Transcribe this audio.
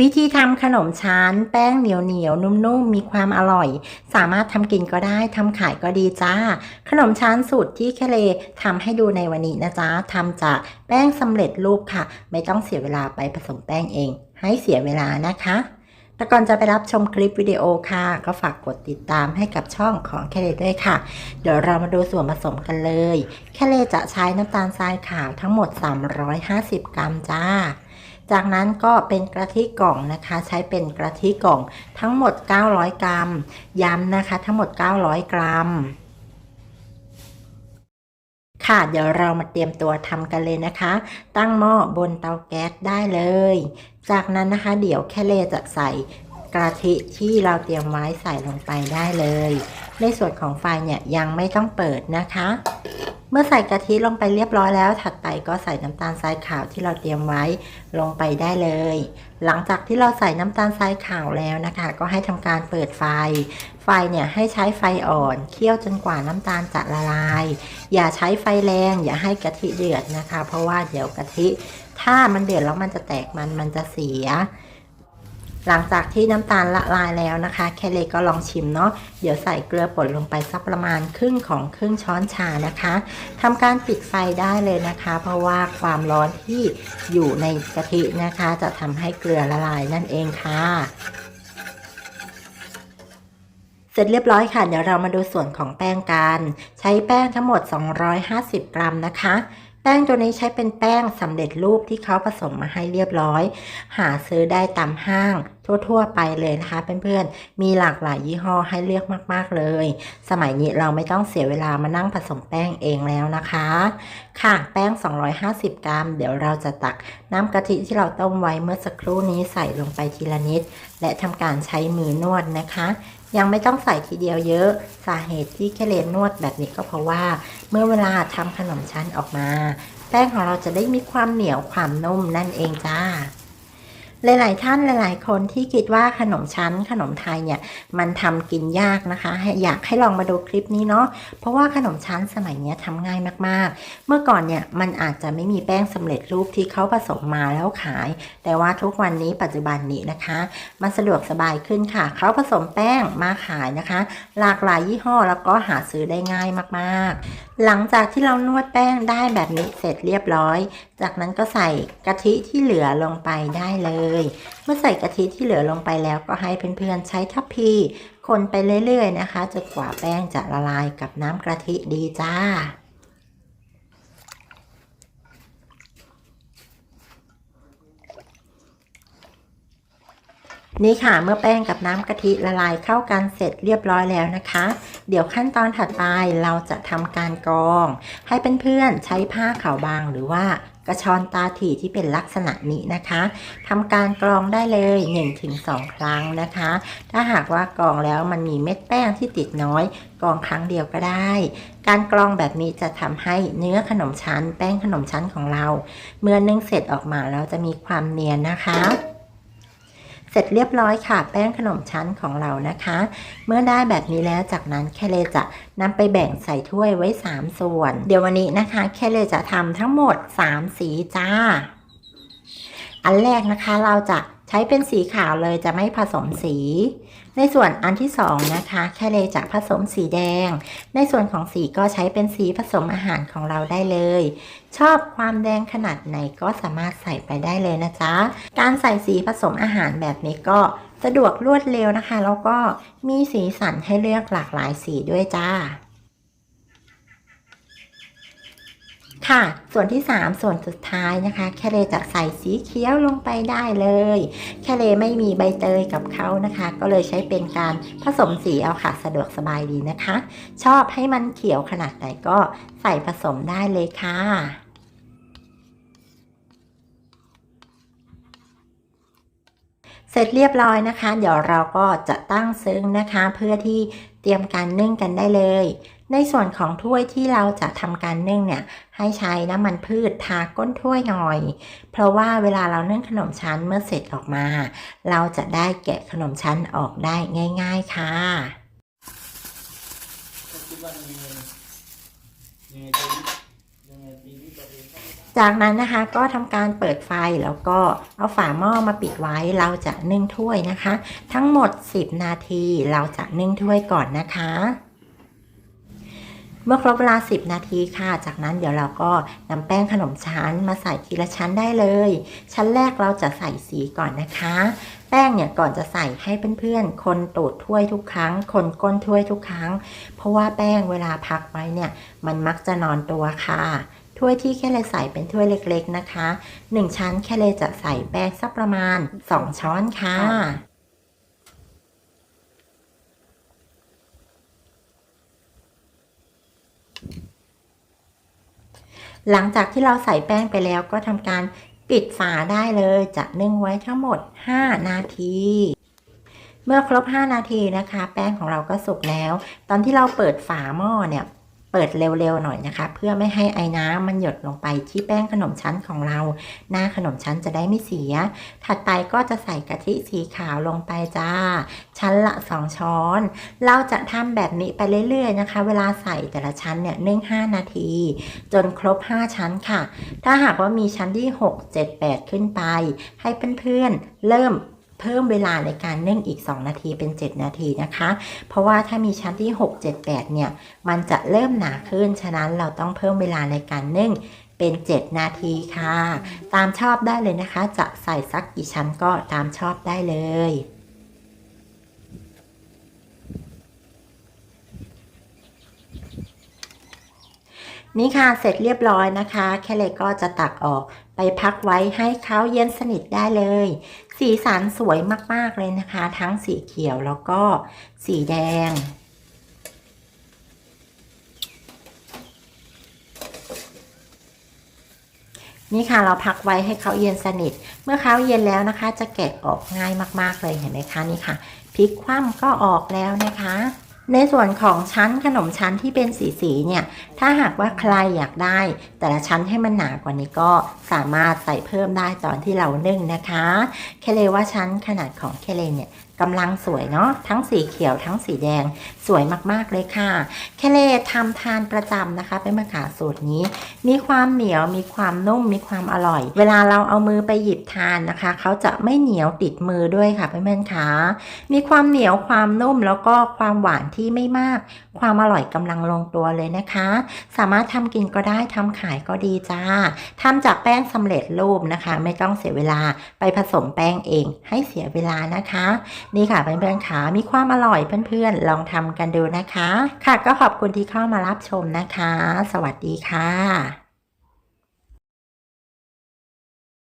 วิธีทำขนมชั้น แป้งเหนียวเหนียวนุ่มๆ มีความอร่อย สามารถทำกินก็ได้ทำขายก็ดีจ้า ขนมชั้นสูตรที่แคเลทำให้ดูในวันนี้นะจ๊ะทำจากแป้งสำเร็จรูปค่ะ ไม่ต้องเสียเวลาไปผสมแป้งเอง ให้เสียเวลานะคะแต่ก่อนจะไปรับชมคลิปวิดีโอค่ะ ก็ฝากกดติดตามให้กับช่องของแคเลด้วยค่ะ เดี๋ยวเรามาดูส่วนผสมกันเลย แคเลจะใช้น้ำตาลทรายขาวทั้งหมด 350 กรัมจ้า จากนั้นก็เป็นกะทิกล่องนะคะ ใช้เป็นกะทิกล่องทั้งหมด 900 กรัม ย้ำนะคะ ทั้งหมด 900 กรัม ค่ะเดี๋ยวเรามาเตรียมตัวทำกันเลยนะคะ ตั้งหม้อบนเตาแก๊สได้เลย จากนั้นนะคะ เดี๋ยวแค่เลจะใส่ กะทิที่เราเตรียมไว้ใส่ลงไปได้เลย ในส่วนของไฟเนี่ยยังไม่ต้องเปิดนะคะ เมื่อใส่กะทิลงไปเรียบร้อยแล้ว ถัดไปก็ใส่น้ำตาลทรายขาวที่เราเตรียมไว้ลงไปได้เลย หลังจากที่เราใส่น้ำตาลทรายขาวแล้วนะคะ ก็ให้ทำการเปิดไฟ ไฟเนี่ยให้ใช้ไฟอ่อนเคี่ยวจนกว่าน้ำตาลจะละลาย อย่าใช้ไฟแรง อย่าให้กะทิเดือดนะคะ เพราะว่าเดี๋ยวกะทิ ถ้ามันเดือดแล้วมันจะแตกมันมันจะเสีย หลังจากที่น้ำตาลละลายแล้วนะคะ แคเลก็ลองชิมเนาะเดี๋ยวใส่เกลือป่นลงไปสักประมาณครึ่งของครึ่งช้อนชานะคะทำการปิดไฟได้เลยนะคะ เพราะว่าความร้อนที่อยู่ในกะทินะคะ จะทำให้เกลือละลายนั่นเองค่ะเสร็จเรียบร้อยค่ะ เดี๋ยวเรามาดูส่วนของแป้งกัน ใช้แป้งทั้งหมด 250 กรัมนะคะ ป้งตัวนี้ใช้เป็นแป้งสำเร็จรูปที่เขาผสมมาให้เรียบร้อย หาซื้อได้ตามห้างทั่วๆไปเลยนะคะเพื่อนๆ มีหลากหลายยี่ห้อให้เลือกมากๆเลย สมัยนี้เราไม่ต้องเสียเวลามานั่งผสมแป้งเองแล้วนะคะ ค่ะแป้ง 250 กรัม เดี๋ยวเราจะตักน้ำกะทิที่เราต้มไว้เมื่อสักครู่นี้ใส่ลงไปทีละนิด และทำการใช้มือนวดนะคะ ยังไม่ต้องใส่ทีเดียวเยอะสาเหตุที่แคเลนนวดแบบนี้ก็เพราะว่า เมื่อเวลาทำขนมชั้นออกมา แป้งของเราจะได้มีความเหนียวความนุ่มนั่นเองจ้า หลาย ๆ ท่านหลาย ๆ คนที่คิดว่าขนมชั้นขนมไทยเนี่ยมันทำกินยากนะคะอยากให้ลองมาดูคลิปนี้เนาะเพราะว่าขนมชั้นสมัยนี้ยทำง่ายมาก ๆ เมื่อก่อนเนี่ยมันอาจจะไม่มีแป้งสำเร็จรูปที่เขาผสมมาแล้วขาย แต่ว่าทุกวันนี้ปัจจุบันนี้นะคะ มันสะดวกสบายขึ้นค่ะเขาผสมแป้งมาขายนะคะ หลากหลายยี่ห้อแล้วก็หาซื้อได้ง่ายมาก ๆ หลังจากที่เรานวดแป้งได้แบบนี้เสร็จเรียบร้อย จากนั้นก็ใส่กะทิที่เหลือลงไปได้เลย เมื่อใส่กะทิที่เหลือลงไปแล้วก็ให้เพื่อนๆใช้ทัพพีคนไปเรื่อยๆนะคะจนกว่าแป้งจะละลายกับน้ำกะทิดีจ้า นี่ค่ะเมื่อแป้งกับน้ำกะทิละลายเข้ากันเสร็จเรียบร้อยแล้วนะคะ เดี๋ยวขั้นตอนถัดไปเราจะทำการกรอง ให้เพื่อนๆใช้ผ้าขาวบางหรือว่ากระชอนตาถี่ที่เป็นลักษณะนี้นะคะทำการกรองได้เลย 1-2 ครั้งนะคะ ถ้าหากว่ากรองแล้วมันมีเม็ดแป้งที่ติดน้อยกรองครั้งเดียวก็ได้ การกรองแบบนี้จะทำให้เนื้อขนมชั้น แป้งขนมชั้นของเรา เมื่อนึ่งเสร็จออกมาแล้วจะมีความเนียนนะคะ ร็จเรียบร้อยค่ะ แป้งขนมชั้นของเรานะคะ เมื่อได้แบบนี้แล้วจากนั้นแค่เลจะนำไปแบ่งใส่ถ้วยไว้ 3 ส่วน เดี๋ยววันนี้นะคะ แค่เลจะทำทั้งหมด 3 สีจ้า อันแรกนะคะเราจะใช้เป็นสีขาวเลยจะไม่ผสมสี ในส่วนอันที่สองนะคะแค่เลจะผสมสีแดง ในส่วนของสีก็ใช้เป็นสีผสมอาหารของเราได้เลย ชอบความแดงขนาดไหนก็สามารถใส่ไปได้เลยนะจ๊ะ การใส่สีผสมอาหารแบบนี้ก็สะดวกรวดเร็วนะคะ แล้วก็มีสีสันให้เลือกหลากหลายสีด้วยจ้า ค่ะ ส่วนที่ 3 ส่วนสุดท้ายนะคะ แคเลจะใส่สีเขียวลงไปได้เลย แคเลไม่มีใบเตยกับเขานะคะ ก็เลยใช้เป็นการผสมสีเอาค่ะ สะดวกสบายดีนะคะ ชอบให้มันเขียวขนาดไหนก็ใส่ผสมได้เลยค่ะ เสร็จเรียบร้อยนะคะ เดี๋ยวเราก็จะตั้งซึ้งนะคะ เพื่อที่เตรียมการนึ่งกันได้เลย ในส่วนของถ้วยที่เราจะทำการนึ่งเนี่ยให้ใช้น้ำมันพืชทาก้นถ้วยหน่อย เพราะว่าเวลาเรานึ่งขนมชั้นเมื่อเสร็จออกมา เราจะได้แกะขนมชั้นออกได้ง่าย ๆค่ะคิดว่ายังไงยังไง จากนั้นนะคะก็ทำการเปิดไฟแล้วก็เอาฝาหม้อมาปิดไว้เราจะนึ่งถ้วยนะคะ ทั้งหมด 10 นาทีเราจะนึ่งถ้วยก่อนนะคะ เมื่อครบเวลา 10 นาทีค่ะ จากนั้นเดี๋ยวเราก็นำแป้งขนมชั้นมาใส่ทีละชั้นได้เลย ชั้นแรกเราจะใส่สีก่อนนะคะ แป้งเนี่ยก่อนจะใส่ให้เพื่อนๆ คนตูดถ้วยทุกครั้ง คนก้นถ้วยทุกครั้ง เพราะว่าแป้งเวลาพักไว้เนี่ยมันมักจะนอนตัวค่ะ ถ้วยที่แค่เลยใส่เป็นถ้วยเล็กๆนะคะ 1 ชั้นแค่เลยจะใส่แป้งสักประมาณ 2 ช้อนค่ะ หลังจากที่เราใส่แป้งไปแล้วก็ทำการปิดฝาได้เลยจะนึ่งไว้ทั้งหมด 5 นาที เมื่อครบ 5 นาทีนะคะ แป้งของเราก็สุกแล้ว ตอนที่เราเปิดฝาหม้อเนี่ย เปิดเร็วๆหน่อยนะคะ เพื่อไม่ให้ไอ้น้ำมันหยดลงไปที่แป้งขนมชั้นของเรา หน้าขนมชั้นจะได้ไม่เสีย ถัดไปก็จะใส่กะทิสีขาวลงไปจ้า ชั้นละ 2 ช้อน เราจะทำแบบนี้ไปเรื่อยๆนะคะ เวลาใส่แต่ละชั้นเนี่ยนึ่ง5นาที จนครบ 5 ชั้นค่ะ ถ้าหากว่ามีชั้นที่ 6 7 8 ขึ้นไป ให้เพื่อนๆเริ่ม เพิ่มเวลาในการนึ่งอีก 2 นาทีเป็น 7 นาทีนะคะ เพราะว่าถ้ามีชั้นที่ 6 7 8 เนี่ย มันจะเริ่มหนาขึ้น ฉะนั้นเราต้องเพิ่มเวลาในการนึ่งเป็น 7 นาทีค่ะ ตามชอบได้เลยนะคะ จะใส่สักกี่ชั้นก็ตามชอบได้เลยนี่ค่ะ เสร็จเรียบร้อยนะคะ แค่เลยก็จะตักออก ไปพักไว้ให้เขาเย็นสนิทได้เลย สีสันสวยมากๆเลยนะคะ ทั้งสีเขียวแล้วก็สีแดง นี่ค่ะเราพักไว้ให้เขาเย็นสนิท เมื่อเขาเย็นแล้วนะคะ จะแกะออกง่ายมากๆเลยเห็นไหมคะนี่ค่ะพลิกคว่ำก็ออกแล้วนะคะ ในส่วนของชั้นขนมชั้นที่เป็นสีสีๆเนี่ย ถ้าหากว่าใครอยากได้ แต่ละชั้นให้มันหนากว่านี้ก็สามารถใส่เพิ่มได้ตอนที่เรานึ่งนะคะ เคเลว่าชั้นขนาดของเคเลเนี่ย กำลังสวยเนาะทั้งสีเขียวทั้งสีแดงสวยมากๆเลยค่ะ แคเลทำทานประจำนะคะ เป็นมะขามสูตรนี้ มีความเหนียวมีความนุ่มมีความอร่อย เวลาเราเอามือไปหยิบทานนะคะเขาจะไม่เหนียวติดมือด้วยค่ะเพื่อนๆคะมีความเหนียวความนุ่มแล้วก็ความหวานที่ไม่มาก ความอร่อยกำลังลงตัวเลยนะคะ สามารถทำกินก็ได้ทำขายก็ดีจ้าทำจากแป้งสำเร็จรูปนะคะ ไม่ต้องเสียเวลาไปผสมแป้งเอง ให้เสียเวลานะคะ นี่ค่ะเพื่อนๆขามีความอร่อยเพื่อนๆ ลองทำกันดูนะคะ ค่ะก็ขอบคุณที่เข้ามารับชมนะคะ สวัสดีค่ะ